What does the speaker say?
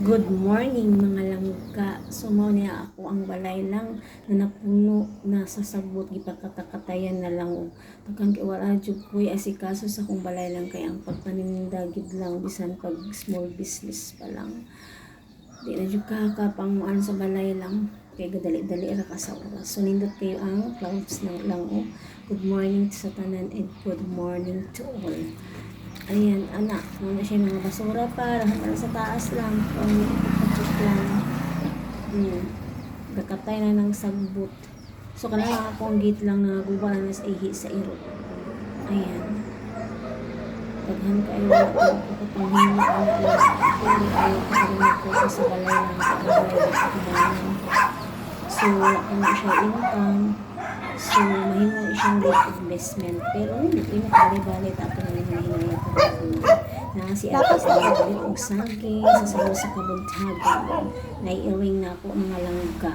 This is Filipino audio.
Good morning mga langka. Sumaw niya ako ang balay lang na napuno na sa sabot gipakatakatayan na lang og takan wala jud koy asikaso sa kong balay lang kay ang pagpanindagid lang bisan pag small business pa lang. Di na jud kakapang ano sa balay lang kay gadali-dali ra ka sa oras. So nindot kayo ang clouds ng lang. Good morning sa tanan and good morning to all. Ayan, anak. Muna siya mga basura pa. Rahat sa taas lang. Kung ipapachok lang. Hmm. Gakatay na ng sagbot. So, kana lang ako ang gate lang na guba na sa ihi sa iro. Ayan. Daghan kayo wala ko ako kapanghingi ang alas. Pero ayaw ko ko sa balay lang. Sa balay lang sa ibanan. So, wala ko na siya income. So, mahimo siyang late investment. Pero, hindi ko nakali-bali. Tapos na rin mahina ko na si Ate sa mga og saging sa sa kabuntagan. Naiiwing na ako mga langga.